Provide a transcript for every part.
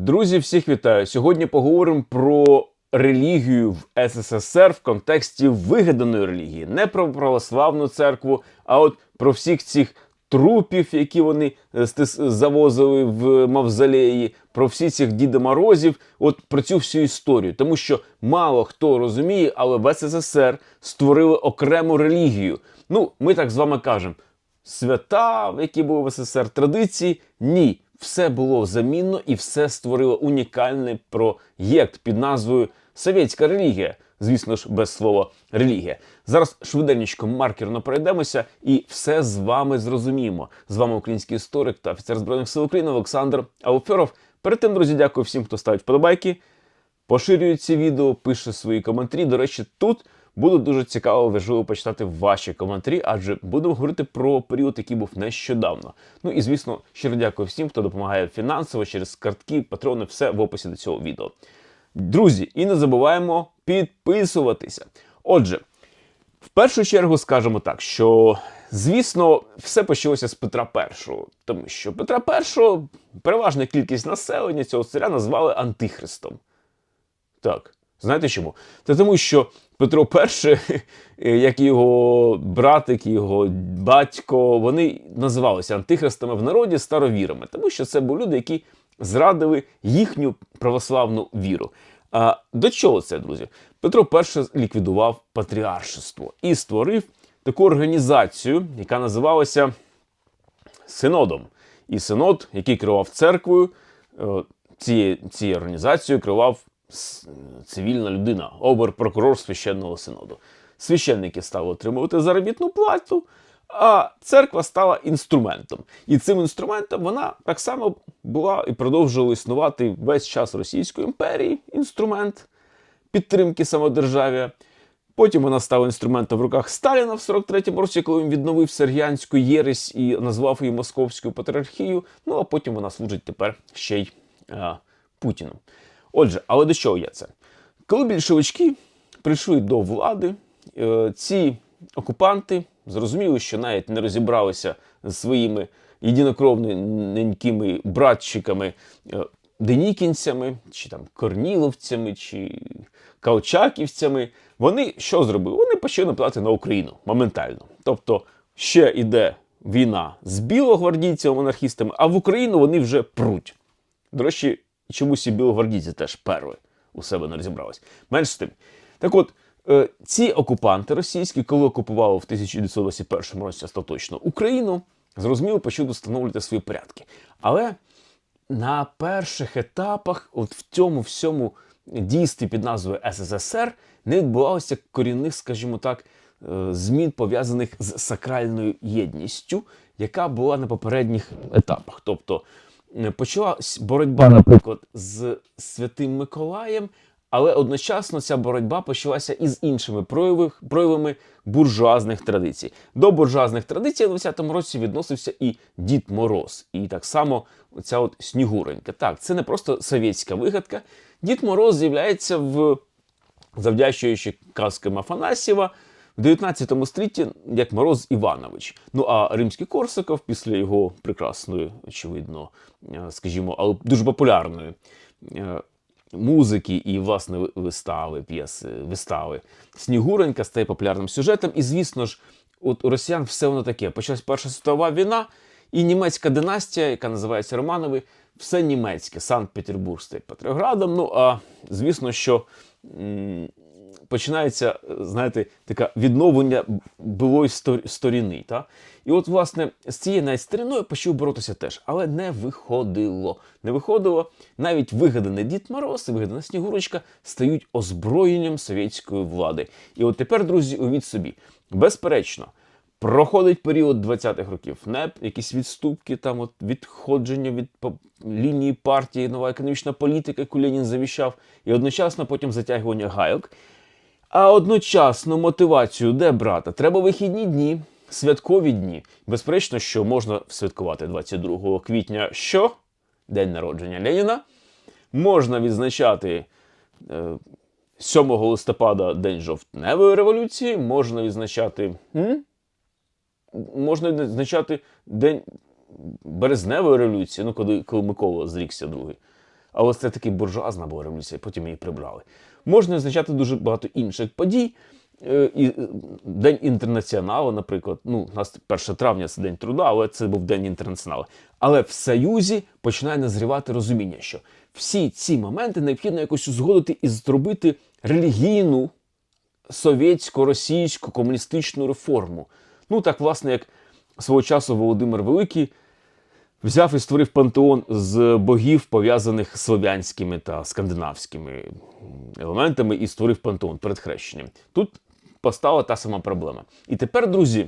Друзі, всіх вітаю! Сьогодні поговоримо про релігію в СССР в контексті вигаданої релігії. Не про православну церкву, а от про всіх цих трупів, які вони е, завозили в мавзолеї, про всі цих Діда Морозів, от про цю всю історію. Тому що мало хто розуміє, але в СССР створили окрему релігію. Ну, ми так з вами кажемо свята, які були в СССР, традиції. Ні, все було замінно і все створило унікальний проєкт під назвою Совєтська релігія. Звісно ж, без слова релігія. Зараз швиденько маркерно пройдемося і все з вами зрозуміємо. З вами український історик та офіцер Збройних сил України Олександр Ауферов. Перед тим, друзі, дякую всім, хто ставить вподобайки, поширює ці відео, пише свої коментарі. До речі, тут буде дуже цікаво, важливо почитати ваші коментарі, адже будемо говорити про період, який був нещодавно. Ну і звісно, щиро дякую всім, хто допомагає фінансово через картки, патрони, все в описі до цього відео. Друзі, і не забуваємо підписуватися. Отже, в першу чергу скажемо так, що звісно, все почалося з Петра І, тому що Петра І переважна кількість населення цього царя назвали Антихристом. Так, знаєте чому? Це тому, що Петро І, як його братик, його батько, вони називалися антихристами в народі старовірами, тому що це були люди, які зрадили їхню православну віру. А до чого це, друзі? Петро І ліквідував патріаршество і створив таку організацію, яка називалася Синодом. І синод, який керував церквою, е, цією, цією організацією керував цивільна людина, обер-прокурор священного синоду. Священники стали отримувати заробітну плату, а церква стала інструментом. І цим інструментом вона так само була і продовжувала існувати весь час Російської імперії. Інструмент підтримки самодержав'я. Потім вона стала інструментом в руках Сталіна в 43-му році, коли він відновив Сергіанську єресь і назвав її Московською патріархією. Ну а потім вона служить тепер ще й а, Путіну. Отже, але до чого я це? Коли більшовички прийшли до влади, е, ці окупанти зрозуміли, що навіть не розібралися з своїми єдинокровненькими братчиками е, денікінцями, чи там корніловцями, чи калчаківцями. Вони що зробили? Вони почали нападати на Україну моментально. Тобто ще йде війна з білогвардійцями, монархістами, а в Україну вони вже пруть. До речі, чомусь і білогвардійці теж перли у себе не розібрались. Менш з тим. Так от, е, ці окупанти російські, коли окупували в 1921 році остаточно Україну, зрозуміло, почали встановлювати свої порядки. Але на перших етапах, от в цьому всьому дійстві під назвою СССР, не відбувалося корінних, скажімо так, е, змін пов'язаних з сакральною єдністю, яка була на попередніх етапах. Тобто почалась боротьба, наприклад, з Святим Миколаєм, але одночасно ця боротьба почалася і з іншими проявами буржуазних традицій. До буржуазних традицій в 20-му році відносився і Дід Мороз, і так само ця от Снігуренька. Так, це не просто совєтська вигадка. Дід Мороз з'являється в завдячуючи казкам Афанасьєва в 19 столітті як Мороз Іванович. Ну а римський Корсаков після його прекрасної, очевидно, е, скажімо, але дуже популярної е, музики і власне вистави, п'єси, вистави. Снігуренька стає популярним сюжетом. І, звісно ж, от у росіян все воно таке. Почалась Перша світова війна, і німецька династія, яка називається Романови, все німецьке, Санкт-Петербург стає Петроградом. Ну а звісно, що починається, знаєте, таке відновлення стор- сторіни. Та? І от, власне, з цією навіть стариною почав боротися теж, але не виходило. Не виходило. Навіть вигаданий Дід Мороз і вигадана Снігурочка стають озброєнням совєтської влади. І от тепер, друзі, уявіть собі, безперечно, Проходить період 20-х років, НЕП, якісь відступки, там от відходження від лінії партії, нова економічна політика, яку Ленін завіщав, і одночасно потім затягування гайок. А одночасно мотивацію де брати? Треба вихідні дні, святкові дні. Безперечно, що можна святкувати 22 квітня, що день народження Леніна. Можна відзначати е, 7 листопада День жовтневої революції, можна відзначати. М? можна відзначати День березневої революції, ну коли, коли Микола зрікся другий. Але це таки буржуазна була революція, потім її прибрали. Можна відзначати дуже багато інших подій. Е, І е, День інтернаціоналу, наприклад, ну, у нас 1 травня це День труда, але це був День інтернаціоналу. Але в Союзі починає назрівати розуміння, що всі ці моменти необхідно якось узгодити і зробити релігійну совєтську, російську, комуністичну реформу. Ну, так, власне, як свого часу Володимир Великий взяв і створив пантеон з богів, пов'язаних з слов'янськими та скандинавськими елементами, і створив пантеон перед хрещенням. Тут постала та сама проблема. І тепер, друзі,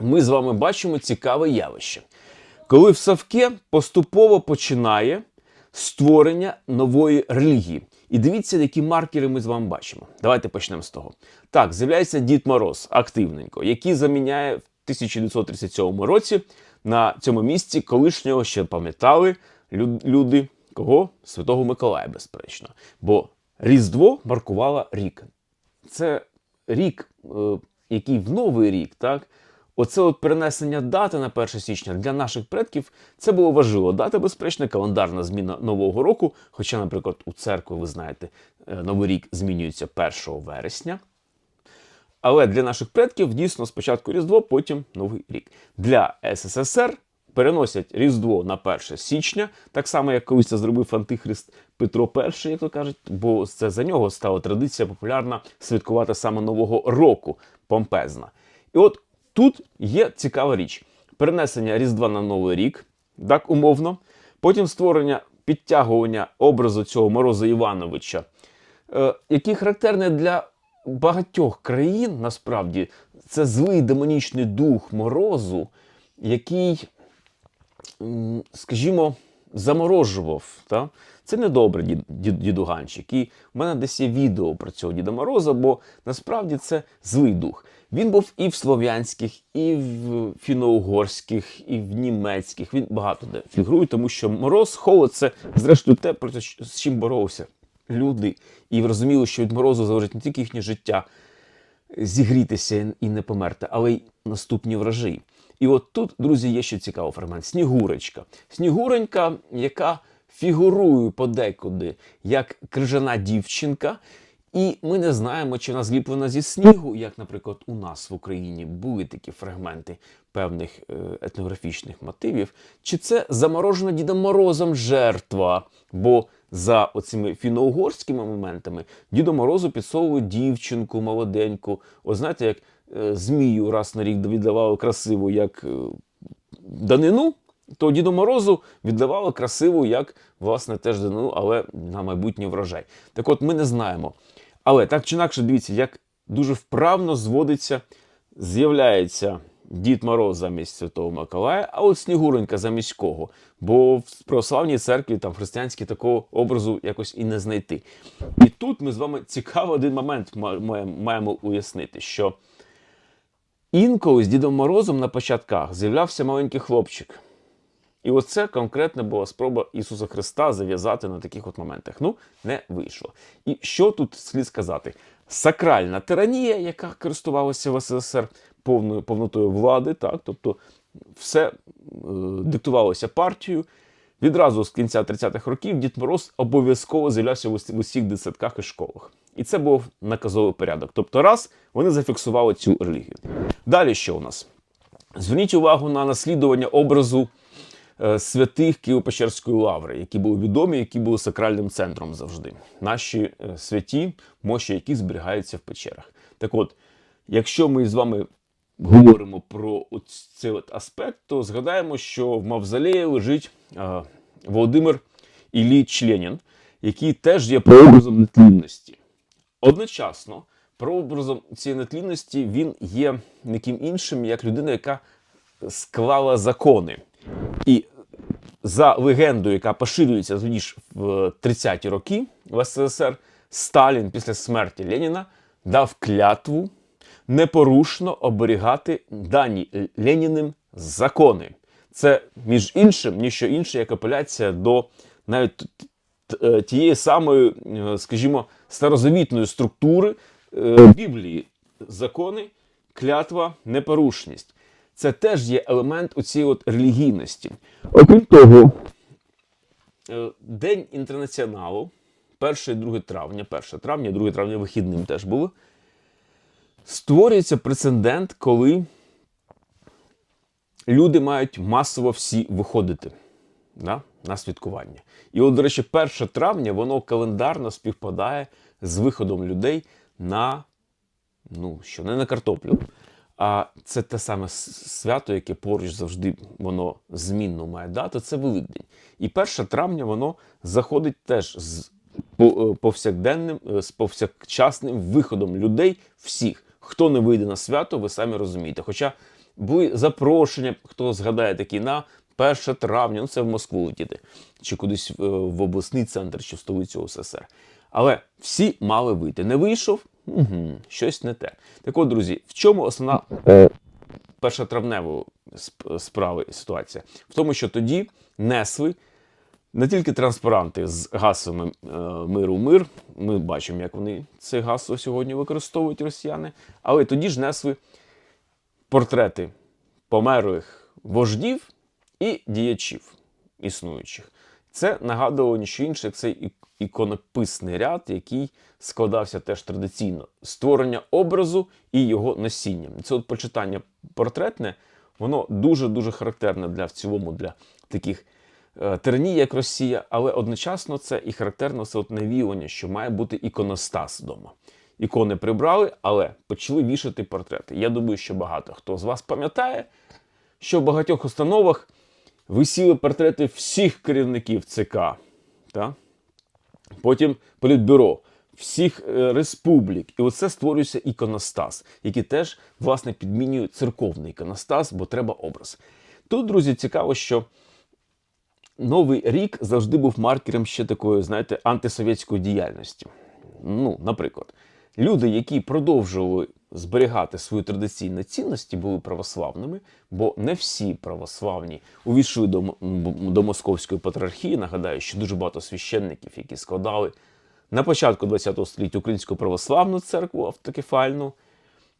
ми з вами бачимо цікаве явище. Коли в Савке поступово починає створення нової релігії. І дивіться, які маркери ми з вами бачимо. Давайте почнемо з того. Так, з'являється Дід Мороз активненько, який заміняє в 1937 році на цьому місці колишнього ще пам'ятали люди кого? Святого Миколая, безперечно. Бо Різдво маркувало рік. Це рік, е, який в новий рік, так? Оце от перенесення дати на 1 січня для наших предків це було важливо. Дата, безперечно, календарна зміна нового року. Хоча, наприклад, у церкві, ви знаєте, е, новий рік змінюється 1 вересня. Але для наших предків дійсно спочатку Різдво, потім Новий рік. Для СССР переносять Різдво на 1 січня, так само, як колись це зробив антихрист Петро І, як то кажуть, бо це за нього стала традиція популярна святкувати саме Нового року, помпезна. І от тут є цікава річ: перенесення Різдва на Новий рік, так умовно, потім створення підтягування образу цього Мороза Івановича, е, який характерний для багатьох країн, насправді, це злий демонічний дух морозу, який, скажімо, заморожував. Та? Це недобре, дід, дід, дідуганчик. І в мене десь є відео про цього Діда Мороза, бо насправді це злий дух. Він був і в слов'янських, і в фіно-угорських, і в німецьких. Він багато де фігурує, тому що мороз, холод це, зрештою, те, проти з чим боровся люди. І розуміли, що від морозу залежить не тільки їхнє життя, зігрітися і не померти, але й наступні вражі. І от тут, друзі, є ще цікавий фрагмент. Снігурочка. Снігуренька, яка фігурує подекуди як крижана дівчинка. І ми не знаємо, чи вона зліплена зі снігу, як, наприклад, у нас в Україні були такі фрагменти певних е, етнографічних мотивів, чи це заморожена Дідом Морозом жертва. Бо за оцими фіно-угорськими моментами Діду Морозу підсовують дівчинку молоденьку. От знаєте, як е, змію раз на рік віддавали красиву як е, данину, то Діду Морозу віддавали красиву як, власне, теж данину, але на майбутній врожай. Так от ми не знаємо. Але так чи інакше, дивіться, як дуже вправно зводиться, з'являється Дід Мороз замість Святого Миколая, а от Снігуренька замість кого? Бо в православній церкві, там християнській такого образу якось і не знайти. І тут ми з вами цікавий один момент маємо уяснити, що інколи з Дідом Морозом на початках з'являвся маленький хлопчик. І оце конкретно була спроба Ісуса Христа зав'язати на таких от моментах. Ну, не вийшло. І що тут слід сказати? Сакральна тиранія, яка користувалася в СССР повною повнотою влади, так, тобто все е, диктувалося партією. Відразу з кінця 30-х років Дід Мороз обов'язково з'являвся в усіх дитсадках і школах. І це був наказовий порядок. Тобто, раз вони зафіксували цю релігію. Далі що у нас? Зверніть увагу на наслідування образу е, святих Києво-Печерської лаври, які були відомі, які були сакральним центром завжди. Наші е, святі, мощі яких зберігаються в печерах. Так от, якщо ми з вами говоримо про цей от аспект, то згадаємо, що в мавзолеї лежить Володимир Ілліч Ленін, який теж є прообразом нетлінності. Одночасно, прообразом цієї нетлінності він є ніким іншим, як людина, яка склала закони. І за легендою, яка поширюється тоді в 30-ті роки в СССР, Сталін після смерті Леніна дав клятву непорушно оберігати дані Леніним закони. Це, між іншим, ніщо інше, як апеляція до навіть е, тієї самої, е, скажімо, старозавітної структури е, Біблії. Закони, клятва, непорушність. Це теж є елемент у цієї от релігійності. Окрім того, День інтернаціоналу, 1 і 2 травня, 1 травня, 2 травня вихідним теж було. Створюється прецедент, коли люди мають масово всі виходити да, на святкування. І от, до речі, 1 травня воно календарно співпадає з виходом людей на, ну, що не на картоплю. А це те саме свято, яке поруч завжди воно змінно має дату, це Великдень. І 1 травня воно заходить теж з е, повсякденним, е, з повсякчасним виходом людей всіх. Хто не вийде на свято, ви самі розумієте. Хоча були запрошення, хто згадає такі на 1 травня, ну це в Москву летіти, чи кудись е, в обласний центр, чи в столицю СССР. Але всі мали вийти. Не вийшов, угу, щось не те. Так от, друзі, в чому основна е, першотравневої справи ситуація? В тому, що тоді несли не тільки транспаранти з гасами е, миру мир. Ми бачимо, як вони це гасло сьогодні використовують росіяни. Але тоді ж несли портрети померлих вождів і діячів існуючих. Це нагадувало ніщо інше, як цей іконописний ряд, який складався теж традиційно створення образу і його носіння. Це от почитання портретне, воно дуже-дуже характерне для в цілому для таких е, тираній, як Росія, але одночасно це і характерно це от навіювання, що має бути іконостас вдома. Ікони прибрали, але почали вішати портрети. Я думаю, що багато хто з вас пам'ятає, що в багатьох установах висіли портрети всіх керівників ЦК. Та? Потім політбюро всіх е, республік. І оце створюється іконостас, який теж власне підмінює церковний іконостас, бо треба образ. Тут, друзі, цікаво, що Новий рік завжди був маркером ще такої, знаєте, антисовєтської діяльності. Ну, наприклад, люди, які продовжували зберігати свої традиційні цінності, були православними, бо не всі православні увійшли до, до московської патріархії. Нагадаю, що дуже багато священників, які складали на початку ХХ століття Українську православну церкву автокефальну,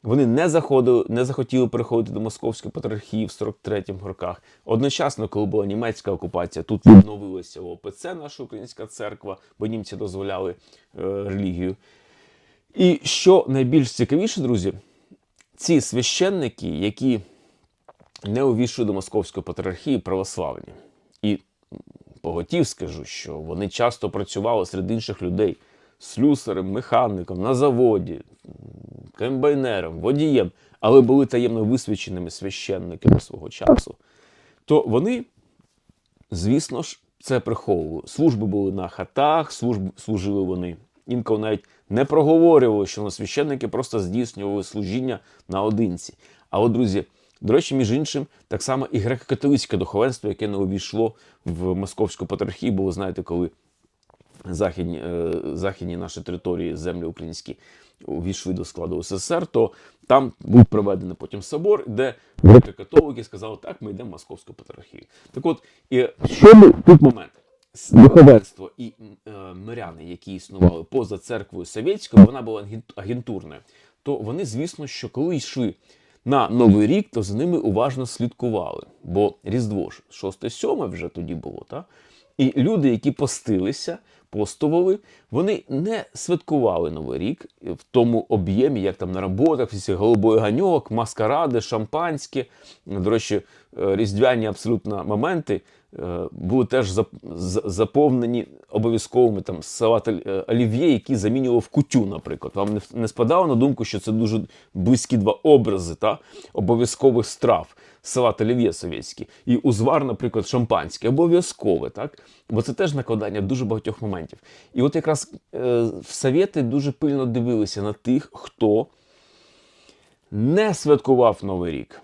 вони не заходили, не захотіли переходити до московської патріархії в 43-м роках. Одночасно, коли була німецька окупація, тут відновилася ОПЦ, наша українська церква, бо німці дозволяли е, релігію. І що найбільш цікавіше, друзі, ці священники, які не увійшли до московської патріархії, православні. І поготів скажу, що вони часто працювали серед інших людей слюсарем, механіком, на заводі, комбайнером, водієм, але були таємно висвяченими священниками свого часу, то вони, звісно ж, це приховували. Служби були на хатах, служб, служили вони. Інколи навіть не проговорювали, що на священники просто здійснювали служіння наодинці. А от, друзі, до речі, між іншим, так само і греко-католицьке духовенство, яке не увійшло в московську патріархію, бо ви знаєте, коли західні, е, західні наші території, землі українські, увійшли до складу СССР, то там був проведений потім собор, де греко-католики сказали, так, ми йдемо в московську патріархію. Так от, і що ми тут момент? Духовенство і е, миряни, які існували поза церквою совєтською, вона була агент- агентурною, то вони, звісно, що коли йшли на Новий рік, то за ними уважно слідкували. Бо Різдво ж 6-7 вже тоді було, так? І люди, які постилися, постували, вони не святкували Новий рік в тому об'ємі, як там на роботах, всі голубої ганьок, маскаради, шампанське. До речі, е, різдвяні абсолютно моменти були теж заповнені обов'язковими там салат е, олів'є, які замінював кутю, наприклад. Вам не спадало на думку, що це дуже близькі два образи та, обов'язкових страв. Салат олів'є совєтський і узвар, наприклад, шампанське, обов'язкове, так? Бо це теж накладання дуже багатьох моментів. І от якраз е, совєти дуже пильно дивилися на тих, хто не святкував Новий рік,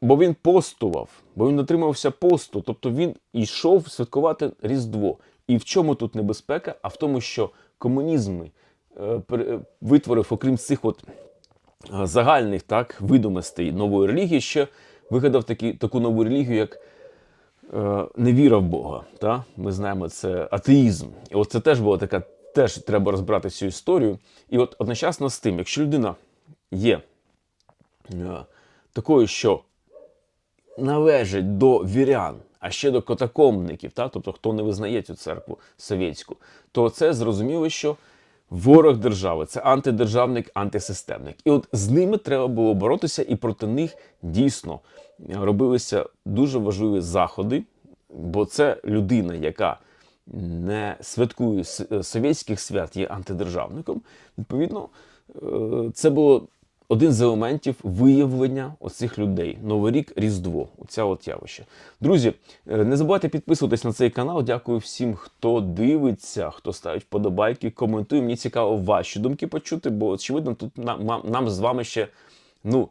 бо він постував, бо він дотримався посту, тобто він йшов святкувати Різдво. І в чому тут небезпека? А в тому, що комунізм е, е, витворив, окрім цих от е, загальних так, видимостей нової релігії, ще вигадав такі, таку нову релігію, як невіра в Бога. Та? Ми знаємо, це атеїзм. І от це теж була така, теж треба розбирати цю історію. І от одночасно з тим, якщо людина є такою, що належить до вірян, а ще до катакомників, та? тобто хто не визнає цю церкву совєтську, то це зрозуміло, що ворог держави це антидержавник, антисистемник. І от з ними треба було боротися, і проти них дійсно робилися дуже важливі заходи, бо це людина, яка не святкує совєтських свят, є антидержавником. Відповідно, е, це було один з елементів виявлення оцих людей. Новий рік, Різдво. Оця от явище. Друзі, е, не забувайте підписуватись на цей канал. Дякую всім, хто дивиться, хто ставить вподобайки, коментує. Мені цікаво ваші думки почути, бо очевидно, тут нам- нам з вами ще ну,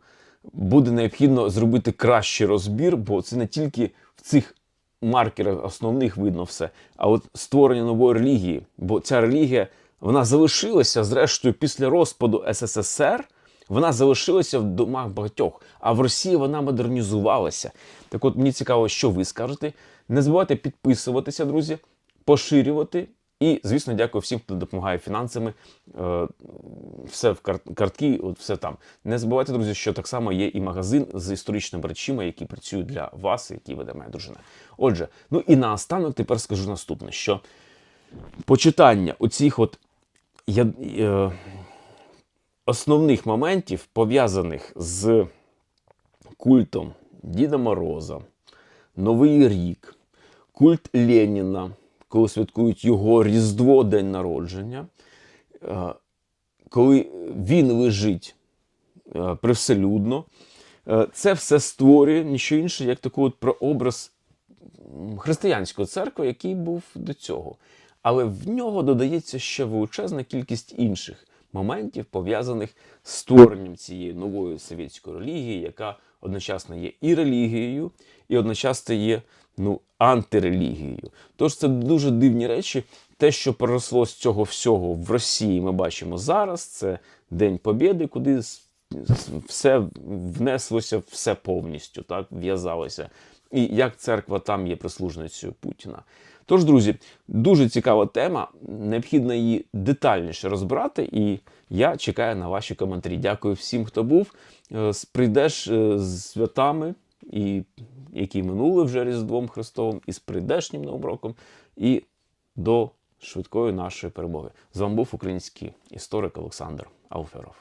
буде необхідно зробити кращий розбір, бо це не тільки в цих маркерах основних видно все, а от створення нової релігії. Бо ця релігія вона залишилася, зрештою, після розпаду СССР. Вона залишилася в домах багатьох, а в Росії вона модернізувалася. Так от мені цікаво, що ви скажете. Не забувайте підписуватися, друзі, поширювати. І, звісно, дякую всім, хто допомагає фінансами. Е, Все в картки, все там. Не забувайте, друзі, що так само є і магазин з історичними речима, які працюють для вас, які веде моя дружина. Отже, ну і наостанок тепер скажу наступне: що почитання оцих от я, е, основних моментів, пов'язаних з культом Діда Мороза, Новий рік, культ Леніна, коли святкують його Різдво, День народження, е, коли він лежить е, привселюдно, е, це все створює ніщо інше, як таку от прообраз християнської церкви, який був до цього. Але в нього додається ще величезна кількість інших моментів, пов'язаних з створенням цієї нової совєтської релігії, яка одночасно є і релігією, і одночасно є ну, антирелігією. Тож це дуже дивні речі. Те, що проросло з цього всього в Росії, ми бачимо зараз. Це День Побєди, куди все внеслося, все повністю так в'язалося. І як церква там є прислужницею Путіна. Тож, друзі, дуже цікава тема. Необхідно її детальніше розбирати, і я чекаю на ваші коментарі. Дякую всім, хто був. Е, Прийдеш е, з святами, і які минули вже Різдвом Христовим, і з прийдешнім Новим роком, і до швидкої нашої перемоги. З вами був український історик Олександр Ауферов.